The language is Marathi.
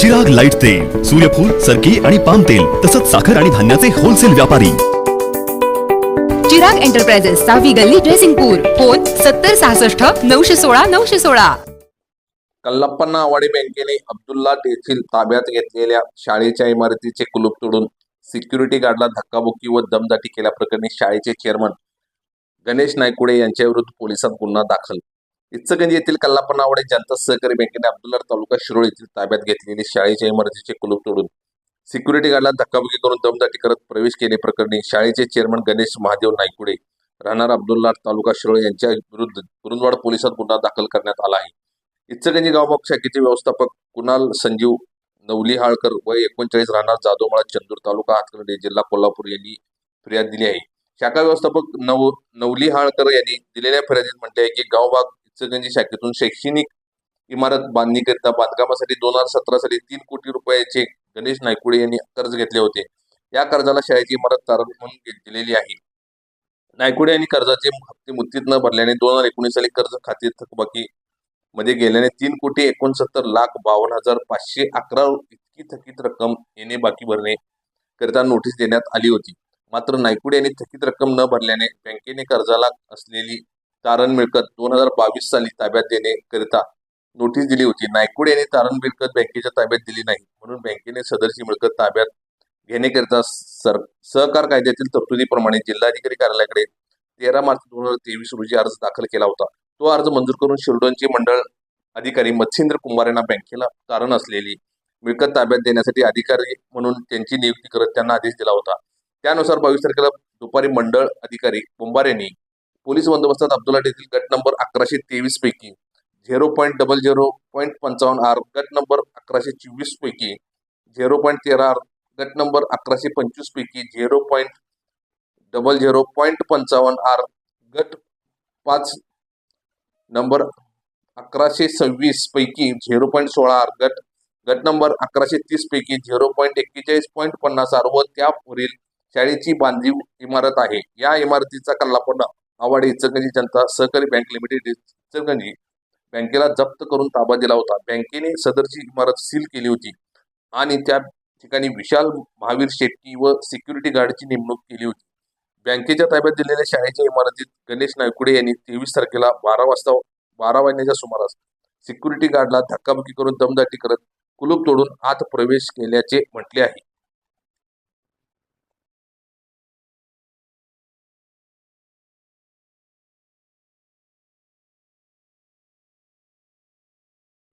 चिराग लाइट तेल सूर्यफूल सरकी आणि पाम तेल तसंच साखर आणि धान्याचे होलसेल व्यापारी. चिराग एंटरप्राइजेस सहावी गल्ली ड्रेसिंगपूर फोन सत्तर सहासष्ट नऊशे सोळा नऊशे सोळा. कल्लप्पन्ना आवाडी बँकेने अब्दुल्ला येथील ताब्यात घेतलेल्या शाळेच्या इमारतीचे कुलूप तोडून सिक्युरिटी गार्डला धक्काबुक्की व दमदाटी केल्याप्रकरणी शाळेचे चेअरमन गणेश नायकुडे यांच्या विरुद्ध पोलिसात गुन्हा दाखल. इचलकरंजी येथील कल्लापन्ना आवडे जनता सहकारी बँकेने अब्दुल्लार तालुका शिरोळ येथील ताब्यात घेतलेली शाळेच्या इमारतीचे कुलूप तोडून सिक्युरिटी गार्डला धक्काबुक्की करून दमदाटी करत प्रवेश केले प्रकरणी शाळेचे चेअरमन गणेश महादेव नायकुडे राहणार अब्दुल्लार तालुका शिरोळ यांच्या विरुद्ध कुरुंदवाड पोलिसात गुन्हा दाखल करण्यात आला आहे. इचलकरंजी गावबाग शाखेचे व्यवस्थापक कुणाल संजीव नवलिहाळकर व एकोणचाळीस राहणार जाधवमाळा चंदूर तालुका हातकर्डी जिल्हा कोल्हापूर यांनी फिर्याद दिली आहे. शाखा व्यवस्थापक नव नवलिहाळकर यांनी दिलेल्या फिर्यादीत म्हटले आहे की गावबाग इचलकरंजी शाखेतून शैक्षणिक इमारत बांधणीकरिता बांधकामासाठी दोन हजार सतरा साली तीन कोटी रुपयाचे गणेश नायकुडे यांनी कर्ज घेतले होते. या कर्जाला शाळेची इमारत तारण म्हणून दिलेली आहे. नायकुडे यांनी कर्जाचे हप्ते मुदतीत न भरल्याने दोन हजार एकोणीस साली कर्ज खाते थकबाकी मध्ये गेल्याने तीन कोटी एकोणसत्तर लाख बावन्न हजार पाचशे अकरा इतकी थकीत रक्कम येणे बाकी भरणे करिता नोटीस देण्यात आली होती. मात्र नायकुडे यांनी थकीत रक्कम न भरल्याने बँकेने कर्जाला असलेली तारण मिळकत दोन हजार बावीस साली ताब्यात देण्याकरिता नोटीस दिली होती. नायकुड यांनी तारण मिळकत बँकेच्या ताब्यात दिली नाही. म्हणून बँकेने सदरची मिळकत ताब्यात घेण्याकरिता सर सहकार कायद्यातील तरतुदीप्रमाणे जिल्हाधिकारी कार्यालयाकडे तेरा मार्च दोन हजार तेवीस रोजी अर्ज दाखल केला होता. तो अर्ज मंजूर करून शिरडोनचे मंडळ अधिकारी मत्स्येंद्र कुमार यांना बँकेला तारण असलेली मिळकत ताब्यात देण्यासाठी अधिकारी म्हणून त्यांची नियुक्ती करत त्यांना आदेश दिला होता. त्यानुसार बावीस तारखेला दुपारी मंडळ अधिकारी कुंभार यांनी पोलीस बंदोबस्तात अब्दुल्ला येथील गट नंबर अकराशे तेवीस पैकी zero point double zero point पंचावन्न आर गट नंबर अकराशे चोवीस पैकी झिरो पॉईंट तेरा आर गट नंबर अकराशे पंचवीस पैकी zero point double zero point पंचावन्न आर गट पाच नंबर अकराशे सव्वीस पैकी झिरो पॉईंट सोळा आर गट गट नंबर अकराशे तीस पैकी झिरो पॉईंट एक्केचाळीस पॉईंट पन्नास आर व त्यावरील शाळेची बांधीव इमारत आहे. या इमारतीचा कल्लापण आवाडे इचलकरंजी जनता सहकारी बँक लिमिटेड इचलकरंजी बँकेला जप्त करून ताबा दिला होता. बँकेने सदरची इमारत सील केली होती आणि त्या ठिकाणी विशाल महावीर शेट्टी व सिक्युरिटी गार्डची नेमणूक केली होती. बँकेच्या ताब्यात दिलेल्या शाळेच्या इमारतीत गणेश नायकुडे यांनी तेवीस तारखेला बारा वाजता बारा वाजण्याच्या सुमारास सिक्युरिटी गार्डला धक्काबुक्की करून दमदाटी करत कुलूप तोडून आत प्रवेश केल्याचे म्हटले आहे.